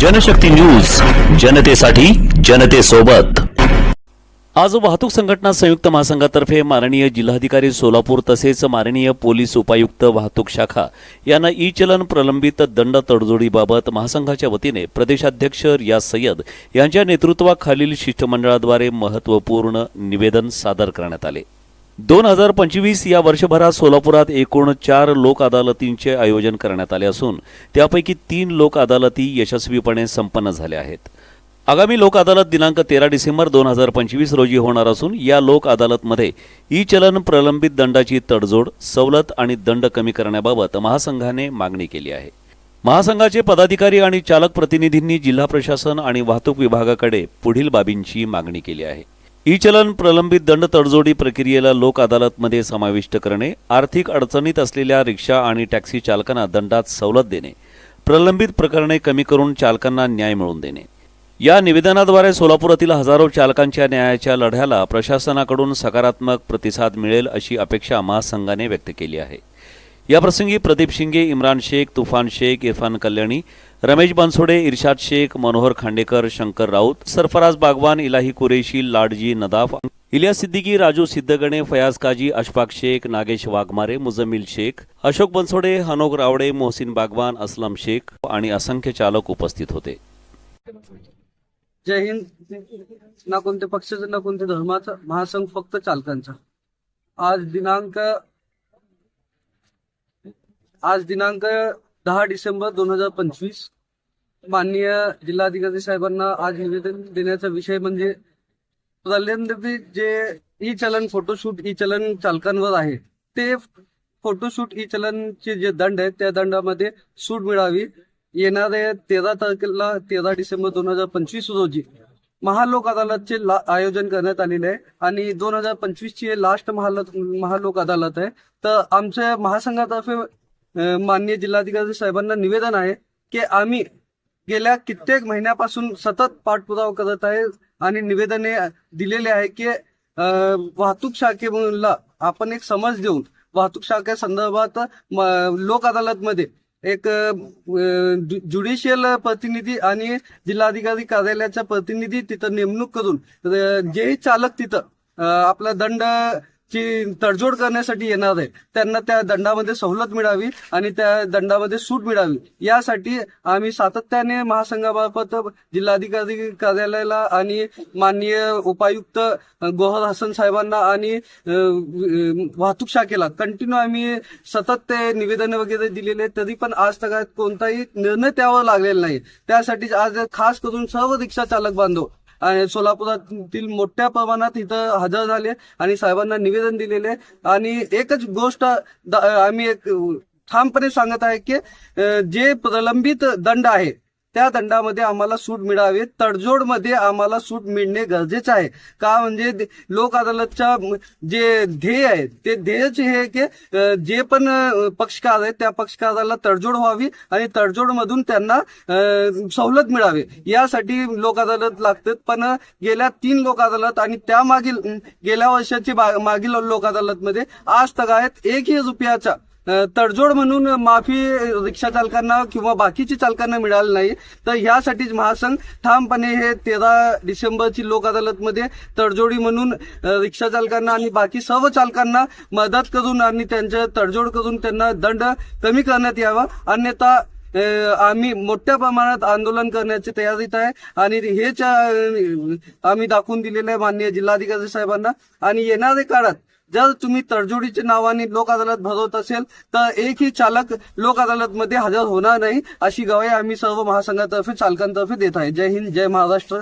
Janshakti news जनतेसाठी जनतेसोबत. आज वाहतूक संघटना संयुक्त महासंघातर्फे माननीय जिल्हाधिकारी सोलापूर तसेच माननीय पोलीस उपायुक्त वाहतूक शाखा यांना ई चलन प्रलंबित दंड तडजोडीबाबत महासंघाच्या वतीने प्रदेशाध्यक्ष रियाज सय्यद यांच्या नेतृत्वाखालील शिष्टमंडळाद्वारे महत्त्वपूर्ण निवेदन सादर करण्यात आले. दोन हजार पंचवीस या वर्षभरात सोलापुरात एकूण चार लोक अदालतींचे आयोजन करण्यात आले असून त्यापैकी तीन लोक अदालती यशस्वीपणे संपन्न झाल्या आहेत. आगामी लोक अदालत दिनांक तेरा डिसेंबर दोन हजार पंचवीस रोजी होणार असून या लोक अदालतमध्ये ई चलन प्रलंबित दंडाची तडजोड सवलत आणि दंड कमी करण्याबाबत महासंघाने मागणी केली आहे. महासंघाचे पदाधिकारी आणि चालक प्रतिनिधींनी जिल्हा प्रशासन आणि वाहतूक विभागाकडे पुढील बाबींची मागणी केली आहे. ई चलन प्रलंबित दंड तडजोडी प्रक्रियेला लोक अदालतमध्ये समाविष्ट करणे आर्थिक अडचणीत असलेल्या रिक्षा आणि टॅक्सी चालकांना दंडात सवलत देणे प्रलंबित प्रकरणे कमी करून चालकांना न्याय मिळवून देणे. या निवेदनाद्वारे सोलापुरातील हजारो चालकांच्या न्यायाच्या लढ्याला प्रशासनाकडून सकारात्मक प्रतिसाद मिळेल अशी अपेक्षा महासंघाने व्यक्त केली आहे. याप्रसंगी प्रदीप शिंगे इम्रान शेख तुफान शेख इरफान कल्याणी रमेश बनसोडे इर्शाद शेख मनोहर खांडेकर शंकर राऊत सरफराज बागवान इलाही कुरेशी लाडजी नदाफ इलिया सिद्दीकी राजू सिद्धगणे फयाज काजी अशफाक शेख नागेश वाघमारे मुजमिल शेख अशोक बनसोडे हनोक रावडे मोहसिन बागवान असलम शेख आणि असंख्य चालक उपस्थित होते. जय हिंद. ना कोणत्या पक्षाचं ना कोणत्या धर्माचा महासंघ फक्त चालकांचा. आज दिनांक आज दिनांक दहा डिसेंबर दोन हजार पंचवीस. माननीय जिल्हाधिकारी साहेबांना आज निवेदन देण्याचा विषय म्हणजे प्रलंबित जे ई चलन फोटोशूट ई चलन चालकांवर आहे ते फोटोशूट ई चलनचे जे दंड आहेत त्या दंडामध्ये सूट मिळावी. येणाऱ्या तेरा तारखेला तेरा डिसेंबर दोन हजार पंचवीस रोजी महालोक अदालतचे ला- आयोजन करण्यात आलेले आहे. आणि दोन हजार पंचवीस ची लास्ट महालोक महालोक अदालत आहे. तर आमच्या महासंघातर्फे माननीय जिल्हाधिकारी साहेबांना निवेदन आहे की आम्ही गेल्या कित्येक महिन्यापासून सतत पाठपुरावा करत आहे आणि निवेदने दिलेले आहे की वाहतूक शाखेला आपण एक समज देऊन वाहतूक शाखेसंदर्भात म- लोक अदालतमध्ये एक ज्युडिशियल प्रतिनिधी आणि जिल्हाधिकारी कार्यालयाचा प्रतिनिधी तिथं नेमणूक करून जे जेही चालक तिथं आपला दंड ची तडजोड करण्यासाठी येणार आहे त्यांना त्या दंडामध्ये सवलत मिळावी आणि त्या दंडामध्ये सूट मिळावी. यासाठी आम्ही सातत्याने महासंघामार्फत जिल्हाधिकारी कार्यालयाला आणि माननीय उपायुक्त गोहर हसन साहेबांना आणि वाहतूक शाखेला कंटिन्यू आम्ही सतत ते निवेदन वगैरे दिलेले तरी पण आज तक कोणताही निर्णय त्यावर लागलेला नाही. त्यासाठी आज खास करून सर्व रिक्षा चालक बांधव आणि सोलापुरातील मोठ्या प्रमाणात इथं हजर झाले आणि साहेबांना निवेदन दिलेले आहे. आणि एकच गोष्ट द- आम्ही एक ठामपणे सांगत आहे की जे प्रलंबित दंड आहे त्या दंडामध्ये आम्हाला सूट मिळावी. तडजोडमध्ये आम्हाला सूट मिळणे गरजेचं आहे. का म्हणजे लोक अदालतच्या जे ध्येय आहे ते ध्येयच हे आहे की जे पण पक्षकार आहेत त्या पक्षकाराला तडजोड व्हावी आणि तडजोडमधून त्यांना सवलत मिळावी. यासाठी लोक अदालत लागतात. पण गेल्या तीन लोक अदालत आणि त्या मागील गेल्या वर्षाची बा- मागील लोक अदालतमध्ये आज तक आहेत. एकही रुपयाचा तडजोड म्हणून माफी रिक्षा चालकांना किंवा बाकीची चालकांना मिळाली नाही. तर ह्यासाठीच महासंघ ठामपणे हे तेरा डिसेंबरची लोक अदालतमध्ये तडजोडी म्हणून रिक्षा चालकांना आणि बाकी सर्व चालकांना मदत करून आणि त्यांच्या तडजोड करून त्यांना दंड कमी करण्यात यावा. अन्यथा आम्ही मोठ्या प्रमाणात आंदोलन करण्याची तयारीत आहे आणि हेच आम्ही दाखवून दिलेलं आहे माननीय जिल्हाधिकारी साहेबांना. आणि येणाऱ्या काळात जर तुम्ही तडजोडीच्या नावाने लोक अदालत भरवत असेल तर एकही चालक लोक अदालतमध्ये हजर होणार नाही अशी गवाही आम्ही सर्व महासंघातर्फे चालकांतर्फे देत आहे. जय हिंद जय महाराष्ट्र.